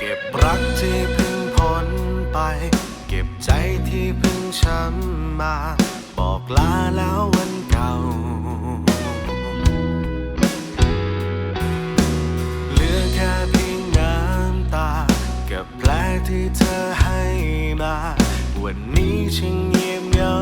เก็บรักที่พึ่งพ้นไป เก็บใจที่พึ่งช้ำมา บอกลาแล้ววันเก่า เหลือแค่เพียงน้ำตา กับแผลที่เธอให้มา วันนี้ฉันเงียบเหงา